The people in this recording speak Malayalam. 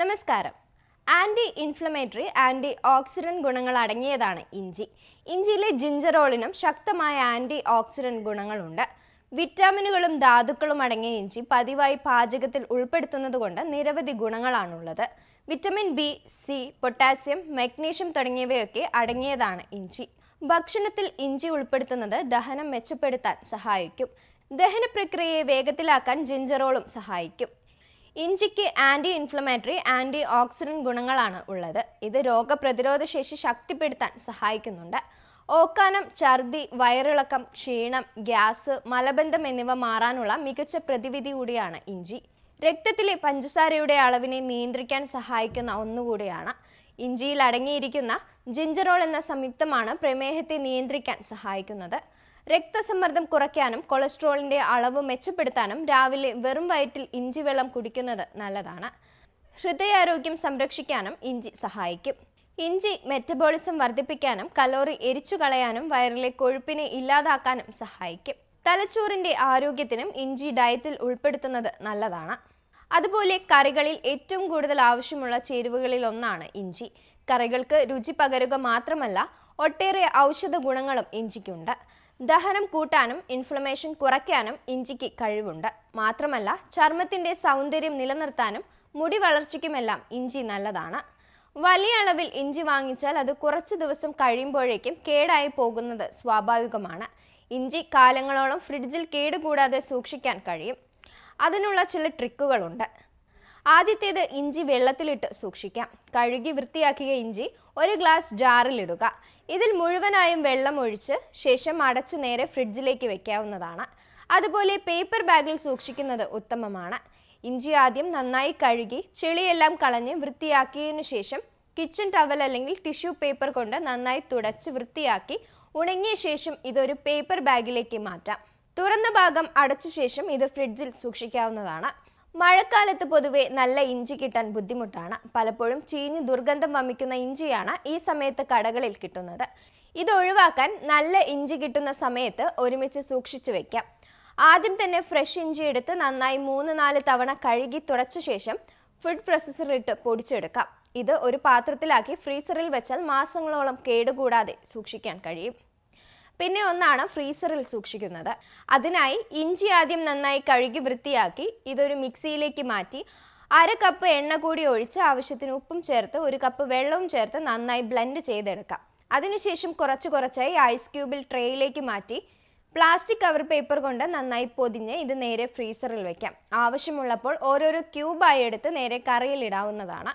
നമസ്കാരം. ആന്റി ഇൻഫ്ലമേറ്ററി ആന്റി ഓക്സിഡന്റ് ഗുണങ്ങൾ അടങ്ങിയതാണ് ഇഞ്ചി. ഇഞ്ചിയിലെ ജിഞ്ചറോളിനും ശക്തമായ ആന്റി ഓക്സിഡന്റ് ഗുണങ്ങളുണ്ട്. വിറ്റാമിനുകളും ധാതുക്കളും അടങ്ങിയ ഇഞ്ചി പതിവായി പാചകത്തിൽ ഉൾപ്പെടുത്തുന്നത് കൊണ്ട് നിരവധി ഗുണങ്ങളാണുള്ളത്. Vitamin B C potassium magnesium തുടങ്ങിയവയൊക്കെ അടങ്ങിയതാണ് ഇഞ്ചി. ഭക്ഷണത്തിൽ ഇഞ്ചി ഉൾപ്പെടുത്തുന്നത് ദഹനം മെച്ചപ്പെടുത്താൻ സഹായിക്കും. ദഹന പ്രക്രിയയെ വേഗത്തിലാക്കാൻ ജിഞ്ചറോളും സഹായിക്കും. ഇഞ്ചിക്ക് ആന്റി ഇൻഫ്ലമേറ്ററി ആന്റി ഓക്സിഡന്റ് ഗുണങ്ങളാണ് ഉള്ളത്. ഇത് രോഗപ്രതിരോധ ശേഷി ശക്തിപ്പെടുത്താൻ സഹായിക്കുന്നുണ്ട്. ഓക്കാനം ഛർദി വയറിളക്കം ക്ഷീണം ഗ്യാസ് മലബന്ധം എന്നിവ മാറാനുള്ള മികച്ച പ്രതിവിധി കൂടിയാണ് ഇഞ്ചി. രക്തത്തിലെ പഞ്ചസാരയുടെ അളവിനെ നിയന്ത്രിക്കാൻ സഹായിക്കുന്ന ഒന്നുകൂടിയാണ്. ഇഞ്ചിയിൽ അടങ്ങിയിരിക്കുന്ന ജിഞ്ചറോൾ എന്ന സംയുക്തമാണ് പ്രമേഹത്തെ നിയന്ത്രിക്കാൻ സഹായിക്കുന്നത്. രക്തസമ്മർദ്ദം കുറയ്ക്കാനും കൊളസ്ട്രോളിന്റെ അളവ് മെച്ചപ്പെടുത്താനും രാവിലെ വെറും വയറ്റിൽ ഇഞ്ചി വെള്ളം കുടിക്കുന്നത് നല്ലതാണ്. ഹൃദയാരോഗ്യം സംരക്ഷിക്കാനും ഇഞ്ചി സഹായിക്കും. ഇഞ്ചി മെറ്റബോളിസം വർദ്ധിപ്പിക്കാനും കലോറി എരിച്ചു കളയാനും വയറിലെ കൊഴുപ്പിനെ ഇല്ലാതാക്കാനും സഹായിക്കും. തലച്ചോറിന്റെ ആരോഗ്യത്തിനും ഇഞ്ചി ഡയറ്റിൽ ഉൾപ്പെടുത്തുന്നത് നല്ലതാണ്. അതുപോലെ കറികളിൽ ഏറ്റവും കൂടുതൽ ആവശ്യമുള്ള ചേരുവകളിൽ ഒന്നാണ് ഇഞ്ചി. കറികൾക്ക് രുചി പകരുക മാത്രമല്ല ഒട്ടേറെ ഔഷധ ഗുണങ്ങളും ഇഞ്ചിക്കുണ്ട്. ദഹനം കൂട്ടാനും ഇൻഫ്ലമേഷൻ കുറയ്ക്കാനും ഇഞ്ചിക്ക് കഴിവുണ്ട്. മാത്രമല്ല ചർമ്മത്തിന്റെ സൗന്ദര്യം നിലനിർത്താനും മുടി വളർച്ചയ്ക്കുമെല്ലാം ഇഞ്ചി നല്ലതാണ്. വലിയ അളവിൽ ഇഞ്ചി വാങ്ങിച്ചാൽ അത് കുറച്ച് ദിവസം കഴിയുമ്പോഴേക്കും കേടായി പോകുന്നത് സ്വാഭാവികമാണ്. ഇഞ്ചി കാലങ്ങളോളം ഫ്രിഡ്ജിൽ കേടുകൂടാതെ സൂക്ഷിക്കാൻ കഴിയും. അതിനുള്ള ചില ട്രിക്കുകളുണ്ട്. ആദ്യത്തേത് ഇഞ്ചി വെള്ളത്തിലിട്ട് സൂക്ഷിക്കാം. കഴുകി വൃത്തിയാക്കിയ ഇഞ്ചി ഒരു ഗ്ലാസ് ജാറിലിടുക ഇതിൽ മുഴുവനായും വെള്ളം ഒഴിച്ച് ശേഷം അടച്ചു നേരെ ഫ്രിഡ്ജിലേക്ക് വെക്കാവുന്നതാണ്. അതുപോലെ പേപ്പർ ബാഗിൽ സൂക്ഷിക്കുന്നത് ഉത്തമമാണ്. ഇഞ്ചി ആദ്യം നന്നായി കഴുകി ചെളിയെല്ലാം കളഞ്ഞ് വൃത്തിയാക്കിയതിനു ശേഷം കിച്ചൺ ടവൽ അല്ലെങ്കിൽ ടിഷ്യൂ പേപ്പർ കൊണ്ട് നന്നായി തുടച്ച് വൃത്തിയാക്കി ഉണങ്ങിയ ശേഷം ഇതൊരു പേപ്പർ ബാഗിലേക്ക് മാറ്റാം. തുറന്ന ഭാഗം അടച്ച ശേഷം ഇത് ഫ്രിഡ്ജിൽ സൂക്ഷിക്കാവുന്നതാണ്. മഴക്കാലത്ത് പൊതുവെ നല്ല ഇഞ്ചി കിട്ടാൻ ബുദ്ധിമുട്ടാണ്. പലപ്പോഴും ചീഞ്ഞ് ദുർഗന്ധം വമിക്കുന്ന ഇഞ്ചിയാണ് ഈ സമയത്ത് കടകളിൽ കിട്ടുന്നത്. ഇത് ഒഴിവാക്കാൻ നല്ല ഇഞ്ചി കിട്ടുന്ന സമയത്ത് ഒരുമിച്ച് സൂക്ഷിച്ചു വെക്കാം. ആദ്യം തന്നെ ഫ്രഷ് ഇഞ്ചി എടുത്ത് നന്നായി മൂന്ന് നാല് തവണ കഴുകി തുടച്ച ശേഷം ഫുഡ് പ്രോസസ്സറിലിട്ട് പൊടിച്ചെടുക്കാം. ഇത് ഒരു പാത്രത്തിലാക്കി ഫ്രീസറിൽ വെച്ചാൽ മാസങ്ങളോളം കേടുകൂടാതെ സൂക്ഷിക്കാൻ കഴിയും. പിന്നെ ഒന്നാണ് ഫ്രീസറിൽ സൂക്ഷിക്കുന്നത്. അതിനായി ഇഞ്ചി ആദ്യം നന്നായി കഴുകി വൃത്തിയാക്കി ഇതൊരു മിക്സിയിലേക്ക് മാറ്റി അര കപ്പ് എണ്ണ കൂടി ഒഴിച്ച് ആവശ്യത്തിന് ഉപ്പും ചേർത്ത് ഒരു കപ്പ് വെള്ളവും ചേർത്ത് നന്നായി ബ്ലെൻഡ് ചെയ്തെടുക്കാം. അതിനുശേഷം കുറച്ച് കുറച്ചായി ഐസ് ക്യൂബിൽ ട്രേയിലേക്ക് മാറ്റി പ്ലാസ്റ്റിക് കവർ പേപ്പർ കൊണ്ട് നന്നായി പൊതിഞ്ഞ് ഇത് നേരെ ഫ്രീസറിൽ വെക്കാം. ആവശ്യമുള്ളപ്പോൾ ഓരോരോ ക്യൂബായി എടുത്ത് നേരെ കറിയിൽ ഇടാവുന്നതാണ്.